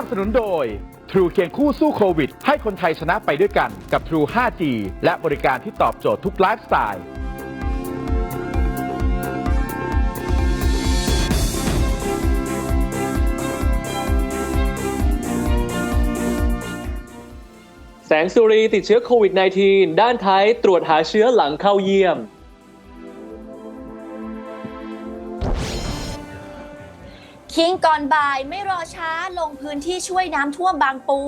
นับสนุนโดย True เคียงคู่สู้โควิด ให้คนไทยชนะไปด้วยกันกับ True 5G และบริการที่ตอบโจทย์ทุกไลฟ์สไตล์แสงสุรีติดเชื้อโควิด -19 ด้านท้ายตรวจหาเชื้อหลังเข้าเยี่ยม คิงก่อนบ่ายไม่รอช้าลงพื้นที่ช่วยน้ำท่วมบางปู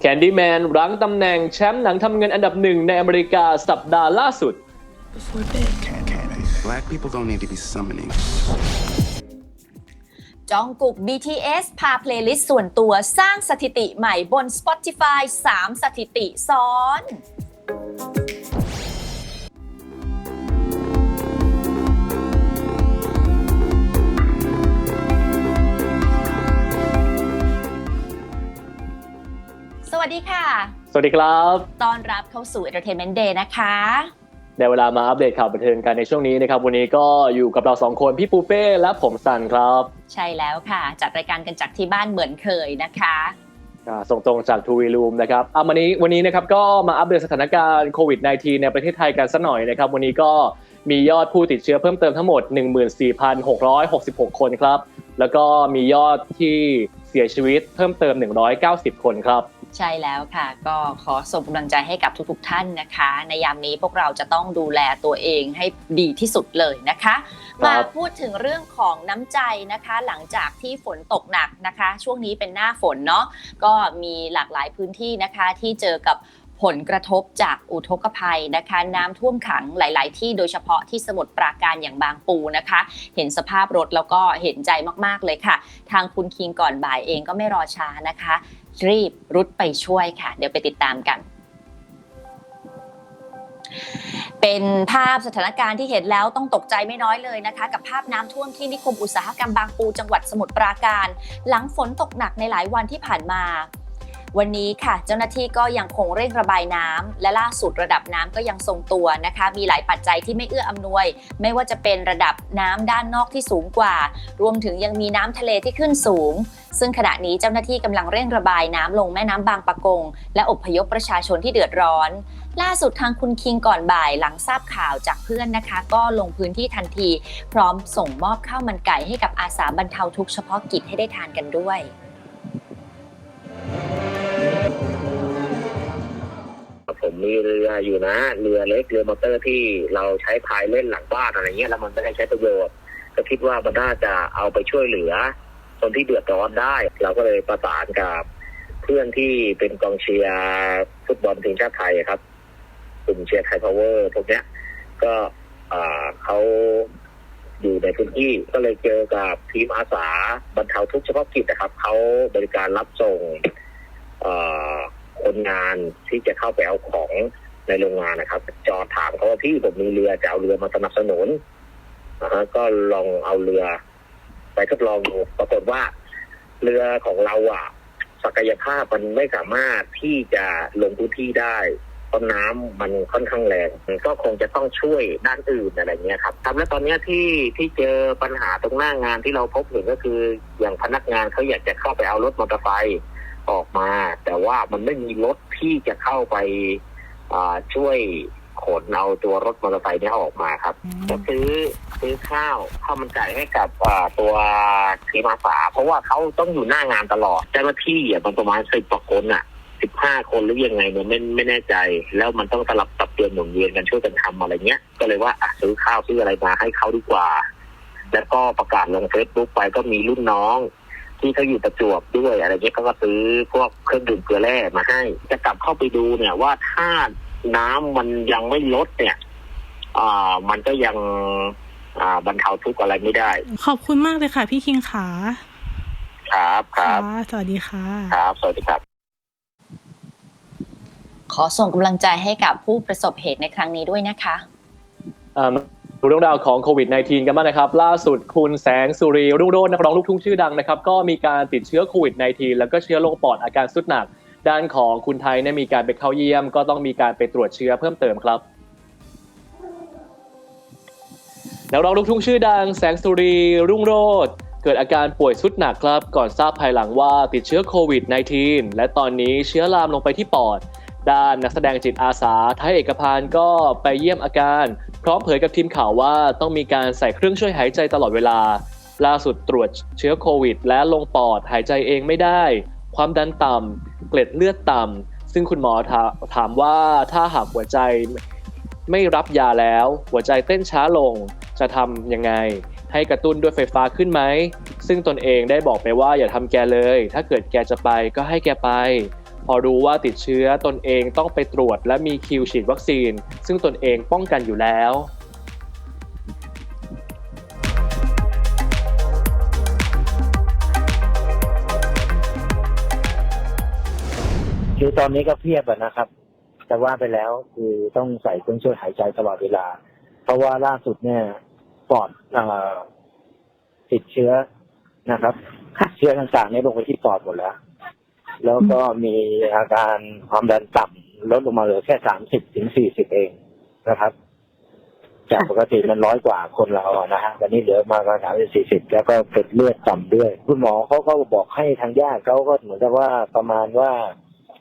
แคนดี้แมนรั้งตำแหน่งแชมป์หนังทำเงินอันดับหนึ่งในอเมริกาสัปดาห์ล่าสุด Black people don't need to be summoning. จองกุก BTS พาเพลย์ลิสต์ส่วนตัวสร้างสถิติใหม่บน Spotify 3 สถิติซ้อน สวัสดีครับต้อนรับเข้าสู่ Entertainment Day นะคะได้เวลามาอัปเดตข่าวบันเทิงกันในช่วงนี้นะครับ วันนี้ก็อยู่กับเราสองคนพี่ปูเป้และผมสันครับ ใช่แล้วค่ะ จัดรายการกันจากที่บ้านเหมือนเคยนะคะอ่าส่งตรงจากทูวีลูมนะครับอะวันนี้วันนี้นะครับก็มาอัปเดตสถานการณ์โควิด -19 ในประเทศไทยกันสักหน่อยนะครับ วันนี้ก็มียอดผู้ติดเชื้อเพิ่มเติมทั้งหมด 14,666 คนครับ แล้วก็มียอดที่เสียชีวิตเพิ่มเติม 190 คนครับ ใช่แล้วค่ะ ก็ขอส่งกำลังใจให้กับทุกๆท่านนะคะ ในยามนี้พวกเราจะต้องดูแลตัวเองให้ดีที่สุดเลยนะคะครัมาบพูดถึงเรื่องของน้ำใจนะคะ หลังจากที่ฝนตกหนักนะคะ ช่วงนี้เป็นหน้าฝนเนาะก็มีหลากหลายพื้นที่นะคะที่เจอกับผลกระทบจากอุทกภัยนะคะ น้ำท่วมขังหลาย ๆ ที่โดยเฉพาะที่สมุทรปราการอย่างบางปูนะคะ เห็นสภาพรถแล้วก็เห็นใจมาก ๆ เลยค่ะ ทางคุณคิงก่อนบ่ายเองก็ไม่รอช้านะคะ รีบรุดไปช่วยค่ะ เดี๋ยวไปติดตามกัน เป็นภาพสถานการณ์ที่เห็นแล้วต้องตกใจไม่น้อยเลยนะคะ กับภาพน้ำท่วมที่นิคมอุตสาหกรรมบางปูจังหวัดสมุทรปราการ หลังฝนตกหนักในหลายวันที่ผ่านมา วันนี้ค่ะเจ้าหน้าที่ก็ยังคงเร่งระบายน้ำและล่าสุดระดับน้ำก็ยังทรงตัวนะคะ มีหลายปัจจัยที่ไม่เอื้ออำนวย ไม่ว่าจะเป็นระดับน้ำด้านนอกที่สูงกว่า รวมถึงยังมีน้ำทะเลที่ขึ้นสูง ซึ่งขณะนี้เจ้าหน้าที่กำลังเร่งระบายน้ำลงแม่น้ำบางปะกง และอพยพประชาชนที่เดือดร้อน ล่าสุดทางคุณคิงก่อนบ่ายหลังทราบข่าวจากเพื่อนนะคะ ก็ลงพื้นที่ทันที พร้อมส่งมอบข้าวมันไก่ให้กับอาสาบรรเทาทุกข์เฉพาะกิจให้ได้ทานกันด้วย ผมมีเรืออยู่นะ เรือเล็กเรือมอเตอร์ที่เราใช้พายเล่นหลังบ้านอะไรเงี้ยแล้วมันไม่ได้ใช้ประโยชน์ก็คิดว่ามันน่าจะเอาไปช่วยเหลือ คนที่เดือดร้อนได้ เราก็เลยประสานกับเพื่อนที่เป็นกองเชียร์ฟุตบอลทีมชาติไทยครับกลุ่มเชียร์ไทยพาวเวอร์พวกเนี้ย ก็เขาอยู่ในพื้นที่ก็เลยเจอกับทีมอาสาบรรเทาทุกข์เฉพาะกิจนะครับเขาบริการรับส่งอ คนงานที่จะเข้าไปเอาของในโรงงานนะครับ จอถามเขาว่าพี่ผมมีเรือจะเอาเรือมาสนับสนุนนะฮะก็ลองเอาเรือ ไปทดลองดูปรากฏว่า เรือของเราอะศักยภาพมันไม่สามารถที่จะลงพื้นที่ได้เพราะน้ำมันค่อนข้างแรงก็คงจะต้องช่วยด้านอื่นอะไรเงี้ยครับครับและตอนเนี้ยที่ที่เจอปัญหาตรงหน้างานที่เราพบเห็นก็คือ อย่างพนักงานเขาอยากจะเข้าไปเอารถมอเตอร์ไซค์ออกมา ว่ามันไม่มีรถที่จะเข้าไปอ่าช่วยขนเอาตัวรถมอเตอร์ไซค์เนี้ออกมาครับ ก็ซื้อซื้อข้าวข้าวมันไก่ให้กับอ่าตัวทีมอาสาเพราะว่าเขาต้องอยู่หน้างานตลอดเจ้าหน้าที่อะมันประมาณสิบกว่าคนอะสิบห้าคนหรือยังไงเนี่ยไม่ไม่แน่ใจ แล้วมันต้องสลับตับเปลี่ยนหมุนเวียนกันช่วยกันทำอะไรเงี้ย ก็เลยว่าอะซื้อข้าวซื้ออะไรมาให้เขาดีกว่า แล้วก็ประกาศลงเฟซบุ๊กไปก็มีรุ่นน้อง ที่เขาอยู่ประจวบด้วยอะไรเงี้ยเขาก็ซื้อพวกเครื่องดื่มเกลือแร่มาให้ จะกลับเข้าไปดูเนี่ยว่าถ้าน้ำมันยังไม่ลดเนี่ยอ่ามันก็ยังอ่าบรรเทาทุกข์อะไรไม่ได้ ขอบคุณมากเลยค่ะ พี่คิงขาครับครับะสวัสดีค่ะ ครับ สวัสดีครับ ขอส่งกำลังใจให้กับผู้ประสบเหตุในครั้งนี้ด้วยนะคะอ่ามา ดูเรื่องราวของโควิด -19 กันบ้างนะครับ ล่าสุดคุณแสงสุรีรุ่งโรจน์นักร้องลูกทุ่งชื่อดังนะครับ ก็มีการติดเชื้อโควิด -19 แล้วก็เชื้อโรคปอดอาการสุดหนัก ด้านของคุณไทยเนี่ยมีการไปเข้าเยี่ยม ก็ต้องมีการไปตรวจเชื้อเพิ่มเติมครับนักร้องลูกทุ่งชื่อดังแสงสุรีรุ่งโรจน์เกิดอาการป่วยสุดหนักครับ ก่อนทราบภายหลังว่าติดเชื้อโควิด -19 และตอนนี้เชื้อลามลงไปที่ปอด ด้านนักแสดงจิตอาสาไทยเอกพันก็ไปเยี่ยมอาการ พร้อมเผยกับทีมข่าวว่าต้องมีการใส่เครื่องช่วยหายใจตลอดเวลา ล่าสุดตรวจเชื้อโควิด และลงปอดหายใจเองไม่ได้ ความดันต่ำเกล็ดเลือดต่ำซึ่งคุณหมอถาถามว่าถ้าหากหัวใจไม่รับยาแล้ว หัวใจเต้นช้าลงจะทำยังไง ให้กระตุ้นด้วยไฟฟ้าขึ้นไหม ซึ่งตนเองได้บอกไปว่าอย่าทำแกเลย ถ้าเกิดแกจะไปก็ให้แกไป พอรู้ว่าติดเชื้อตนเองต้องไปตรวจและมีคิวฉีดวัคซีน ซึ่งตนเองป้องกันอยู่แล้วคือตอนนี้ก็เพียบอะนะครับ แต่ว่าไปแล้วคือต้องใส่เครื่องช่วยหายใจตลอดเวลา เพราะว่าล่าสุดเนี่ยปอดเออติดเชื้อนะครับเชื้อต่างๆเนี่ยลงไปที่ปอดหมดแล้ว แล้วก็มีอาการความดันต่ำลดลงมาเหลือแค่สามสิบถึงสี่สิบเองนะครับ จากปกติมันร้อยกว่าคนเราอะนะฮะตอนนี้เหลือมาประมาณสามสิบสี่สิบแล้วก็เกล็ดเลือดต่ำด้วย คุณหมอเขาก็บอกให้ทางญาติเขาก็เหมือนกับว่าประมาณว่า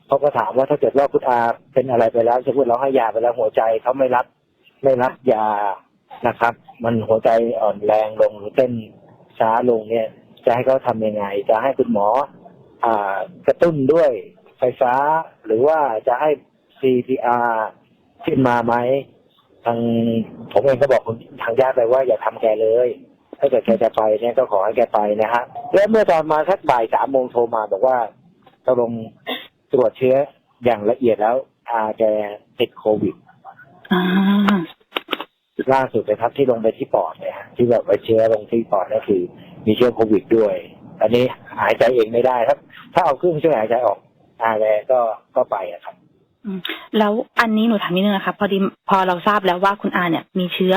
เขาก็ถามว่าถ้าเกิดว่าคุณอาเป็นอะไรไปแล้วสมมติเราให้ยาไปแล้วหัวใจเขาไม่รับไม่รับยานะครับ มันหัวใจอ่อนแรงลงหรือเต้นช้าลงเนี่ย จะให้เขาทำยังไง จะให้คุณหมอ กระตุ้นด้วยไฟฟ้า หรือว่าจะให้ CPR ขึ้นมาไหมทางผมเองก็บอกคุณทางญาติไปว่าอย่าทำแกเลย ถ้าเกิดแกจะไปเนี่ยก็ขอให้แกไปนะฮะแล้วเมื่อตอนมาสักบ่ายสามโมงโทรมาบอกว่าตกลงตรวจเชื้ออย่างละเอียดแล้ว อาแกติดโควิดอ่าล่าสุดนะครับที่ลงไปที่ปอดเนี่ยฮะที่แบบไปเชื้อลงที่ปอดนั่นคือ มีเชื้อโควิดด้วย อันนี้หายใจเองไม่ได้ครับ ถ้าเอาเครื่องช่วยหายใจออกอาแกก็ก็ไปอะครับอืมแล้วอันนี้หนูถามนิดนึงนะคะพอดีพอเราทราบแล้วว่าคุณอาเนี่ยมีเชื้อ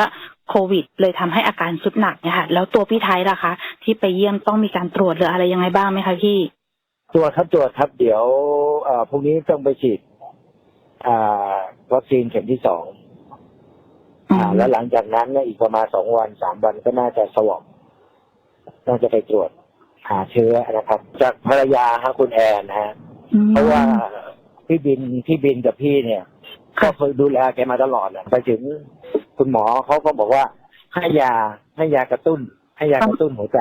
โควิด เลยทำให้อาการสุดหนักเนี่ยค่ะแล้วตัวพี่ไทยล่ะคะ ที่ไปเยี่ยมต้องมีการตรวจหรืออะไรยังไงบ้างไหมคะพี่ตรวจครับตรวจครับเดี๋ยวเอ่อพรุ่งนี้ต้องไปฉีดอ่าวัคซีนเข็มที่สองอ่า แล้วหลังจากนั้นเนี่ยอีกประมาณสองวันสามวันก็น่าจะสวอปน่าจะไปตรวจ หาเชื้อนะครับ จากภรรยาฮะคุณแอนนะฮะอืมเพราะว่าพี่บินพี่บินกับพี่เนี่ยก็เคยดูแลแกมาตลอดแหละไปถึงคุณหมอเขาก็บอกว่าให้ยาให้ยากระตุ้น ให้ยากระตุ้นหัวใจ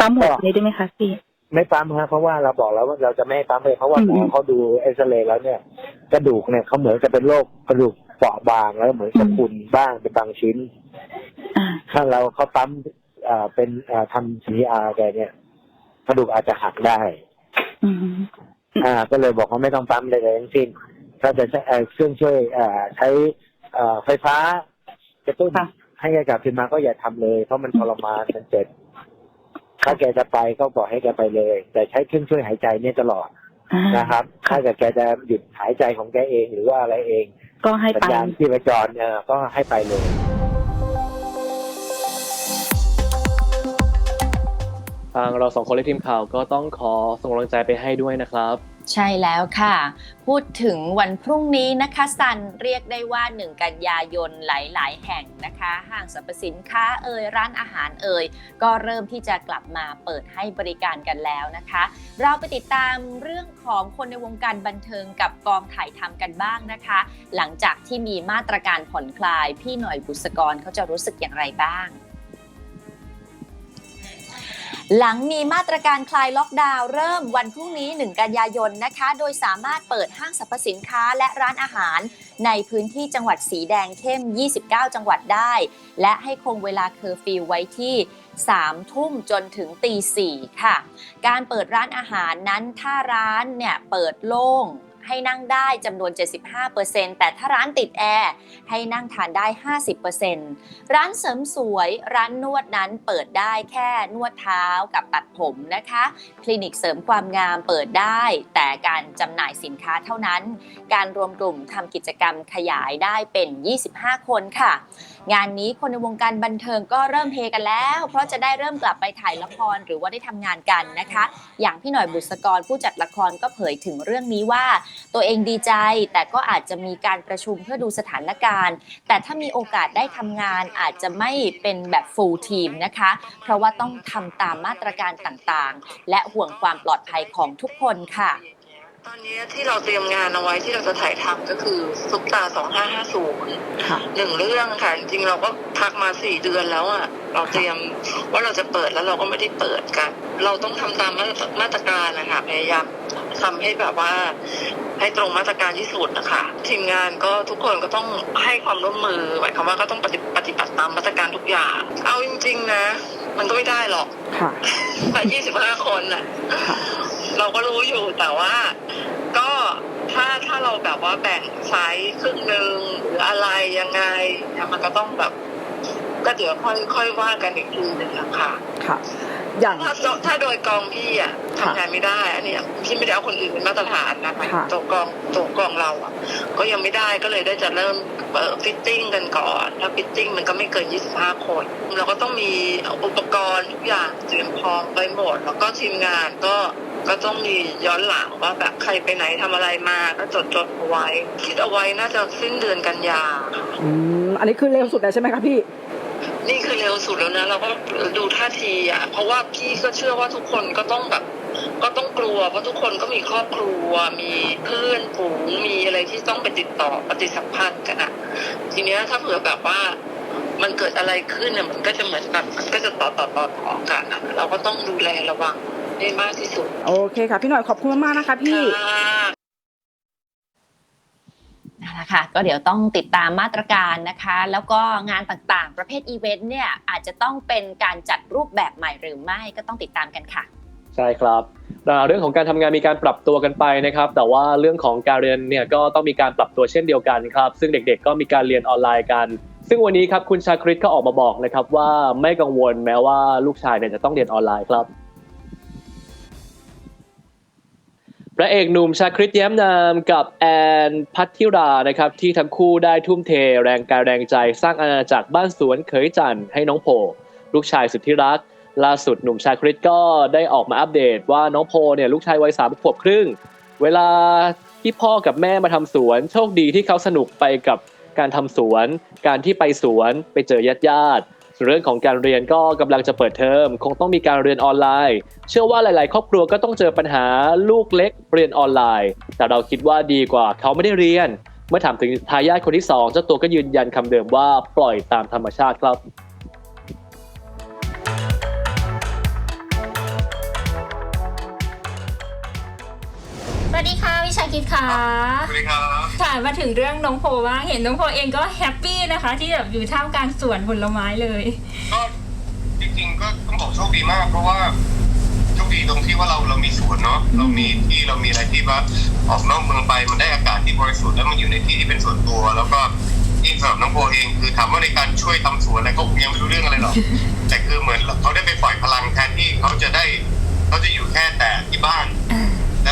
ปั๊มหัวใจได้ไหมคะพี่ไม่ปั๊มครับเพราะว่าเราบอกแล้วว่าเราจะไม่ให้ปั๊มเลยเพราะว่าหมออืมเขาดูเอ็กซเรย์แล้วเนี่ย กระดูกเนี่ยเขาเหมือนจะเป็นโรคกระดูกเปราะบางแล้วเหมือนกับคุณบ้างเป็นบางชิ้นอ่าถ้าเราเขาปั๊มอ่าเป็นอ่าทำซีอาแกเนี่ย กระดูกอาจจะหักได้ อืมอ่า ก็เลยบอกว่าไม่ต้องปั๊มเลยทั้งสิ้นถ้าจะใช้เอ่อเครื่องช่วยอ่าใช้อ่าไฟฟ้ากระตุ้นค่ะ ให้แกกลับคืนมาก็อย่าทำเลย เพราะมันทรมานมันเจ็บถ้าแกจะไปก็บอกให้แกไปเลย แต่ใช้เครื่องช่วยหายใจเนี่ยตลอดอ่านะครับ ถ้าเกิดแกจะหยุดหายใจของแกเองหรือว่าอะไรเองก็ให้สัญไป ญาณที่ประจรเนี่ยก็ให้ไปเลย ทางเราสองคนและทีมข่าวก็ต้องขอส่งกำลังใจไปให้ด้วยนะครับ ใช่แล้วค่ะ พูดถึงวันพรุ่งนี้นะคะซันเรียกได้ว่า 1 กันยายนหลาย ๆ แห่งนะคะ ห้างสรรพสินค้าเอ่ยร้านอาหารเอ่ยก็เริ่มที่จะกลับมาเปิดให้บริการกันแล้วนะคะ เราไปติดตามเรื่องของคนในวงการบันเทิงกับกองถ่ายทำกันบ้างนะคะ หลังจากที่มีมาตรการผ่อนคลาย พี่หน่อยบุษกรเขาจะรู้สึกอย่างไรบ้าง หลังมีมาตรการคลายล็อกดาวน์เริ่มวันพรุ่งนี้ 1 กันยายนนะคะ โดยสามารถเปิดห้างสรรพสินค้าและร้านอาหาร ในพื้นที่จังหวัดสีแดงเข้ม 29 จังหวัดได้ และให้คงเวลาเคอร์ฟิวไว้ที่ 3 ทุ่มจนถึงตี 4 ค่ะ การเปิดร้านอาหารนั้นถ้าร้านเนี่ยเปิดโล่ง ให้นั่งได้จำนวน 75%แต่ถ้าร้านติดแอร์ให้นั่งทานได้ 50%ร้านเสริมสวยร้านนวดนั้นเปิดได้แค่นวดเท้ากับตัดผมนะคะ คลินิกเสริมความงามเปิดได้ แต่การจำหน่ายสินค้าเท่านั้น การรวมกลุ่มทำกิจกรรมขยายได้เป็น 25 คนค่ะ งานนี้คนในวงการบันเทิงก็เริ่มเฮกันแล้ว เพราะจะได้เริ่มกลับไปถ่ายละครหรือว่าได้ทำงานกันนะคะ อย่างพี่หน่อยบุษกรผู้จัดละครก็เผยถึงเรื่องนี้ว่าตัวเองดีใจ แต่ก็อาจจะมีการประชุมเพื่อดูสถานการณ์ แต่ถ้ามีโอกาสได้ทำงานอาจจะไม่เป็นแบบ full team นะคะ เพราะว่าต้องทำตามมาตรการต่างๆ และห่วงความปลอดภัยของทุกคนค่ะ ตอนนี้ที่เราเตรียมงานเอาไว้ที่เราจะถ่ายทำก็คือซุปตา 2550ค่ะ หนึ่งเรื่องค่ะ จริงๆเราก็พักมาสี่เดือนแล้วอะ เราเตรียมว่าเราจะเปิดแล้วเราก็ไม่ได้เปิดกัน เราต้องทำตามมาตรมาตรการนะคะพยายาม ทำให้แบบว่า ให้ตรงมาตรการที่สุดนะคะทีมงานก็ทุกคนก็ต้องให้ความร่วมมือหมายความว่าก็ต้องปฏิปฏิบัติตามมาตรการทุกอย่าง เอาจริง ๆ นะ มันก็ไม่ได้หรอกค่ะแต่25คนน่ะค่ะ เราก็รู้อยู่แต่ว่า ก็ถ้าถ้าเราแบบว่าแบ่งไซส์ครึ่งหนึ่งหรืออะไรยังไงเนี่ยมันก็ต้องแบบ ก็เดี๋ยวค่อยค่อยว่ากันอีกทีหนึ่งนะคะค่ะ อย่าง ถ้าถ้าโดยกองพี่อะค่ะทำงานไม่ได้ อันเนี้ยพี่ไม่ได้เอาคนอื่นเป็นมาตรฐานนะคะค่ะ ตัวกองตัวกองเราอะ ก็ยังไม่ได้ก็เลยได้จะเริ่มเปิดฟิตติ้งกันก่อน ถ้าฟิตติ้งมันก็ไม่เกิน 25 คน เราก็ต้องมีอุปกรณ์ทุกอย่างเตรียมพร้อมไปหมด แล้วก็ทีมงานก็ก็ต้องมีย้อนหลังว่าแบบใครไปไหนทำอะไรมาก็จดจดเอาไว้ คิดเอาไว้น่าจะสิ้นเดือนกันยาค่ะอืมอันนี้คือเร็วสุดเลยใช่ไหมคะพี่ นี่คือเร็วสุดแล้วนะเราก็ดูท่าทีอะเพราะว่าพี่ก็เชื่อว่าทุกคนก็ต้องแบบ ก็ต้องกลัวเพราะทุกคนก็มีครอบครัว มีเพื่อนฝูงมีอะไรที่ต้องไปติดต่อปฏิสัมพันธ์กันอะ ทีเนี้ยถ้าเผื่อแบบว่ามันเกิดอะไรขึ้นเนี่ยมันก็จะเหมือนแบบมันก็จะต่อต่อต่อต่อกันอะเราก็ต้องดูแลระวังให้มากที่สุด โอเคค่ะ พี่หน่อยขอบคุณมากๆนะคะพี่ ค่ะ นะคะก็เดี๋ยวต้องติดตามมาตรการนะคะ แล้วก็งานต่างๆ ประเภทอีเวนต์เนี่ยอาจจะต้องเป็นการจัดรูปแบบใหม่หรือไม่ก็ต้องติดตามกันค่ะ ใช่ครับเรื่องของการทำงานมีการปรับตัวกันไปนะครับ แต่ว่าเรื่องของการเรียนเนี่ยก็ต้องมีการปรับตัวเช่นเดียวกันครับ ซึ่งเด็กๆ ก็มีการเรียนออนไลน์กัน ซึ่งวันนี้ครับคุณชาคริตก็ออกมาบอกนะครับว่าไม่กังวลแม้ว่าลูกชายเนี่ยจะต้องเรียนออนไลน์ครับ ระเอกหนุ่มชาคริตแย้มนามกับแอนพัทธิรานะครับที่ทั้งคู่ได้ทุ่มเทแรงกายแรงใจสร้างอาณาจักรบ้านสวนเขยจันทร์ให้น้องโพลูกชายสุดที่รัก ล่าสุดหนุ่มชาคริตก็ได้ออกมาอัปเดตว่าน้องโพเนี่ยลูกชายวัยสามขวบครึ่ง เวลาที่พ่อกับแม่มาทำสวน โชคดีที่เขาสนุกไปกับการทำสวน การที่ไปสวนไปเจอญาติญาติ เรื่องของการเรียนก็กำลังจะเปิดเทอม คงต้องมีการเรียนออนไลน์ เชื่อว่าหลาย ๆ ครอบครัวก็ต้องเจอปัญหาลูกเล็กเรียนออนไลน์ แต่เราคิดว่าดีกว่าเขาไม่ได้เรียน เมื่อถามถึงทายาทคนที่สองเจ้าตัวก็ยืนยันคำเดิมว่าปล่อยตามธรรมชาติครับ วัสดีค่ะวิชาคิดค่ะสวัสดีครับค่ะ มาถึงเรื่องน้องโพบ้างเห็นน้องโพเองก็แฮปปี้นะคะ ที่แบบอยู่ท่ามกลางสวนผลไม้เลยก็จริงๆก็ต้องบอกโชคดีมาก เพราะว่าโชคดีตรงที่ว่าเราเรามีสวนเนาะเรามีที่เรามีอะไรที่ว่าออกนอกเมืองไปมันได้อากาศที่บริสุทธิ์แล้วมันอยู่ในที่ที่เป็นส่วนตัว แล้วก็ยิ่งสำหรับน้องโพเองคือถามว่าในการช่วยทำสวนอะไรก็ยังไม่รู้เรื่องอะไรหรอกแต่คือเหมือนเขาได้ไปปล่อยพลังแทนที่เขาจะได้เขาจะอยู่แค่แต่ที่บ้าน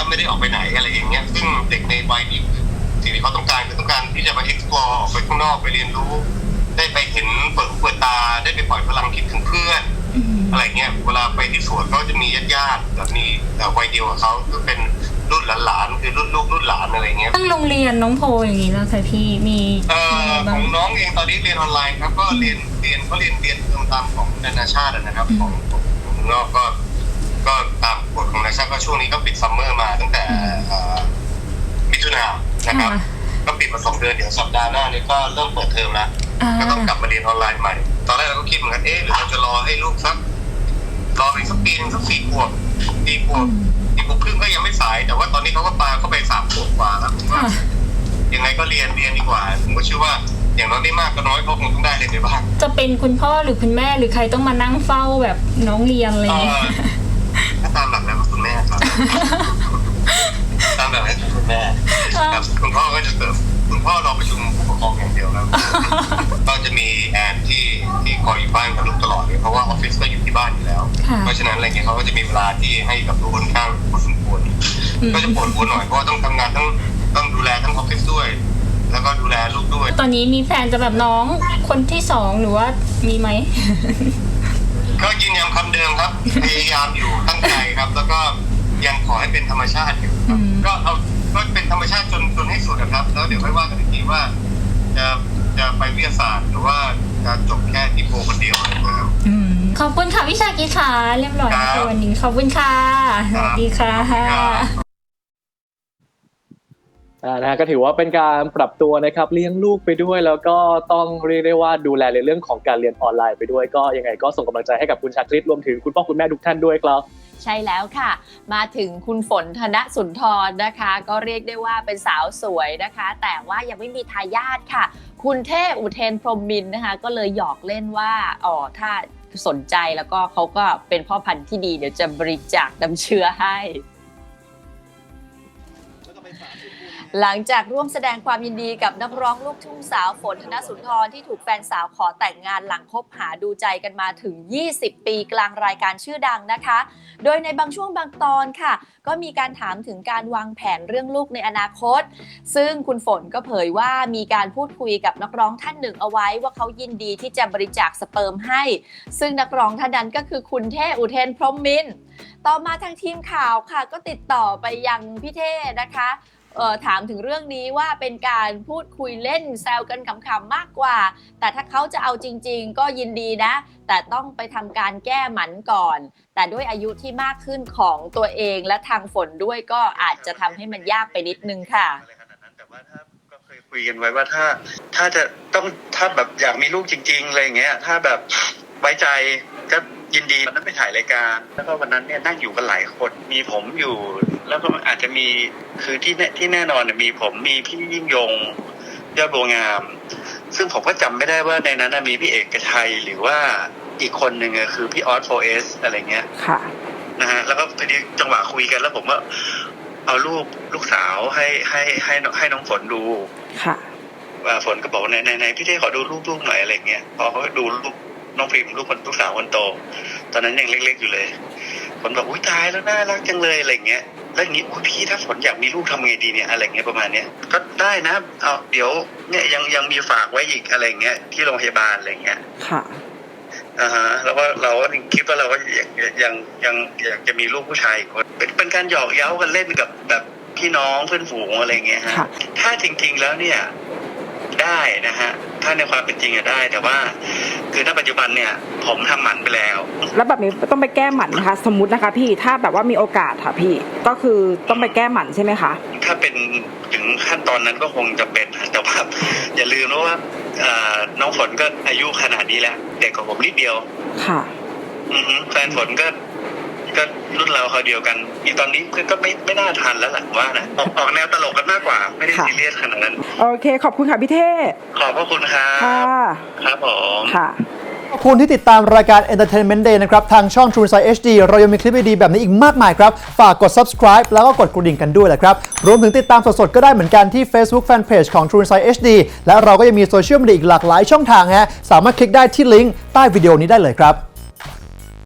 แล้วไม่ได้ออกไปไหนอะไรอย่างเงี้ยซึ่งเด็กในวัยนี้คือสิ่งที่เขาต้องการคือต้องการที่จะไป explore ออกไปข้างนอกไปเรียนรู้ ได้ไปเห็นเปิดหูเปิดตาได้ไปปล่อยพลังคิดถึงเพื่อนอะไรเงี้ยเวลาไปที่สวนก็จะมีญาติญาติๆแบบมีแต่วัยเดียวกับเขาก็เป็นรุ่นหลานๆคือรุ่นลูกรุ่นหลานอะไรเงี้ยตั้งโรงเรียนน้องโพอย่างนี้แล้วค่ะพี่มีเอ่อมีขบ้าองงน้องเองตอนนี้เรียนออนไลน์ครับก็เรียนเรียนก็เรียนเรียนเทอมตามของนานาชาติอะนะครับของของของเมืองนอกก็ ก็ตามกฎของนานาชาติก็ช่วงนี้ก็ปิดซัมเมอร์มาตั้งแต่เอ่อมิถุนายนนะครับค่ะก็ปิดมาสองเดือนเดี๋ยวสัปดาห์หน้านี้ก็เริ่มเปิดเทอมแล้วอ่าก็ต้องกลับมาเรียนออนไลน์ใหม่ ตอนแรกเราก็คิดเหมือนกันเอ๊ะหรือเราจะรอให้ลูกสักรอไปสักปีนึงสักสี่ขวบสี่ขวบสี่ขวบครึ่งก็ยังไม่สาย แต่ว่าตอนนี้เขาก็ปาเข้าไปสามขวบกว่าแล้วผมว่าค่ะยังไงก็เรียนเรียนดีกว่าผมก็เชื่อว่าอย่างน้อยไม่มากก็น้อยเขาคงต้องได้เรียนในบ้านจะเป็นคุณพ่อหรือคุณแม่หรือใครต้องมานั่งเฝ้าแบบน้องเรียนอะไรอเอย่างเงี้ยอถ้า ตามหลักแล้วก็คุณแม่ครับ ตามหลักแล้วคือคุณแม่ครับคุณพ่อก็จะเติมคุณพ่อเราประชุมผู้ปกครองอย่างเดียวครับก็จะมีแอนที่ที่คอยอยู่บ้านกับลูกตลอดเลยเพราะว่าออฟฟิศก็อยู่ที่บ้านอยู่แล้วค่ะเพราะฉะนั้นอะไรเงี้ยเขาก็จะมีเวลาที่ให้กับลูกค่อนข้างพอสมควรอืมก็จะปวดหัวหน่อยเพราะว่าต้องทำงานทั้งต้องดูแลทั้งออฟฟิศด้วย แล้วก็ดูแลลูกด้วย ตอนนี้มีแผนจะแบบน้องคนที่สองหรือว่ามีไหม ก็ยืนยันคำเดิมครับ พยายามอยู่ตั้งใจครับ แล้วก็ยังขอให้เป็นธรรมชาติอยู่ครับอืม ก็เอาก็เป็นธรรมชาติจนจนให้สุดนะครับ แล้วเดี๋ยวไม่ว่ากันอีกทีว่า จะจะไปวิทยาศาสตร์หรือว่าจะจบแค่ที่โพลคนเดียวนะครับ อืม ขอบคุณค่ะวิชากิจค่ะเรียบร้อยแล้วครัค่ะบวันนี้ขอบคุณค่ะสวัสดีค่ะครับอ่า นะฮะก็ถือว่าเป็นการปรับตัวนะครับเลี้ยงลูกไปด้วย แล้วก็ต้องเรียกได้ว่าดูแลในเรื่องของการเรียนออนไลน์ไปด้วย ก็ยังไงก็ส่งกำลังใจให้กับคุณชาคริตรวมถึงคุณพ่อคุณแม่ทุกท่านด้วยครับใช่แล้วค่ะ มาถึงคุณฝนธนสุนทรนะคะ ก็เรียกได้ว่าเป็นสาวสวยนะคะ แต่ว่ายังไม่มีทายาทค่ะ คุณเทพอุเทนพรมมินนะคะ ก็เลยหยอกเล่นว่าอ๋อถ้าสนใจแล้วก็เขาก็เป็นพ่อพันธุ์ที่ดีเดี๋ยวจะบริจาคน้ำเชื้อให้ หลังจากร่วมแสดงความยินดีกับนักร้องลูกทุ่งสาวฝนธนสุนทรที่ถูกแฟนสาวขอแต่งงานหลังคบหาดูใจกันมาถึง 20 ปีกลางรายการชื่อดังนะคะ โดยในบางช่วงบางตอนค่ะ ก็มีการถามถึงการวางแผนเรื่องลูกในอนาคต ซึ่งคุณฝนก็เผยว่ามีการพูดคุยกับนักร้องท่านหนึ่งเอาไว้ว่าเขายินดีที่จะบริจาคสเปิร์มให้ ซึ่งนักร้องท่านนั้นก็คือคุณเท่อุเทนพรหมมินทร์ต่อมาทางทีมข่าวค่ะ ก็ติดต่อไปยังพี่เท่นะคะ ถามถึงเรื่องนี้ว่าเป็นการพูดคุยเล่นแซวกันขำๆมากกว่า แต่ถ้าเขาจะเอาจริง ๆ ก็ยินดีนะ แต่ต้องไปทำการแก้หมันก่อน แต่ด้วยอายุที่มากขึ้นของตัวเองและทางฝนด้วยก็อาจจะทำให้มันยากไปนิดนึงค่ะแต่ว่าถ้าก็เคยคุยกันไว้ว่าถ้าถ้าจะต้องถ้าแบบอยากมีลูกจริง ๆอะไรอย่างเงี้ย ถ้าแบบไว้ใจก็ ยินดีวันนั้นไปถ่ายรายการ แล้วก็วันนั้นเนี่ยนั่งอยู่กันหลายคนมีผมอยู่ แล้วก็อาจจะมีคือที่แน่ที่แน่นอนเนี่ยมีผมมีพี่ยิ่งยงยอดบัวงาม ซึ่งผมก็จำไม่ได้ว่าในนั้นนะมีพี่เอกชัยหรือว่าอีกคนหนึ่งอะคือพี่ออสโฟเอสอะไรเงี้ยค่ะนะฮะแล้วก็พอดีจังหวะคุยกัน แล้วผมก็เอารูปลูกสาวให้ให้ให้ให้น้องฝนดูค่ะว่าฝนก็บอกว่าไหนไหนไหนพี่เท่ขอดูรูปลูกหน่อยอะไรเงี้ยพอเขาก็ดูรูป น้องพิมพ์ลูกคนลูกสาวคนโต ตอนนั้นยังเล็ก ๆ อยู่เลยฝนบอกอุ้ยตายแล้วน่ารักจังเลยอะไรเงี้ยแล้วอย่างนี้อุ้ยพี่ถ้าฝนอยากมีลูกทำไงดีเนี่ยอะไรเงี้ยประมาณเนี้ยก็ได้นะเอาเดี๋ยวเนี่ยยังยังมีฝากไว้อีกอะไรเงี้ยที่โรงพยาบาลอะไรเงี้ยค่ะอ่าฮะแล้วก็เราก็คิดว่าเราก็ยังยังยังอยากจะมีลูกผู้ชายอีกคนเป็นเป็นการหยอกเย้ากันเล่นกับแบบพี่น้องเพื่อนฝูงอะไรเงี้ยฮะค่ะถ้าจริง ๆแล้วเนี่ย ได้นะฮะถ้าในความเป็นจริงอะได้ แต่ว่า คือณปัจจุบันเนี่ยผมทำหมันไปแล้ว แล้วแบบนี้ต้องไปแก้หมันนะคะ สมมุตินะคะพี่ถ้าแบบว่ามีโอกาสค่ะพี่ก็คือต้องไปแก้หมันใช่ไหมคะ ถ้าเป็นถึงขั้นตอนนั้นก็คงจะเป็นนะแต่ว่า อย่าลืมนะว่าเอ่อน้องฝนก็อายุขนาดนี้แล้วเด็กกว่าผมนิดเดียว ค่ะ อือฮึแฟนฝนก็ ก็รุ่นเราเขาวเดียวกัน อีตอนนี้ก็ก็ไม่ไม่น่าทันแล้วแหละว่านะออกออกแนวตลกกันมากกว่า ไม่ได้ค่ะซีเรียสขนาดนั้น โอเค ขอบคุณค่ะพี่เท่ ขอบพระคุณครัค่ะบครับผมค่ะขอบคุณที่ติดตามรายการ Entertainment Day นะครับ ทางช่อง True Insight HD เรายังมีคลิปดีๆแบบนี้อีกมากมายครับ ฝากกด subscribe แล้วก็กดกระดิ่งกันด้วยแหละครับ รวมถึงติดตามสดๆ ก็ได้เหมือนกันที่ Facebook Fanpage ของ True Insight HD และเราก็ยังมีโซเชียลมีเดียอีกหลากหลายช่องทางฮะสามารถคลิกได้ที่ลิงก์ใต้วิดีโอนี้ได้เลยครับ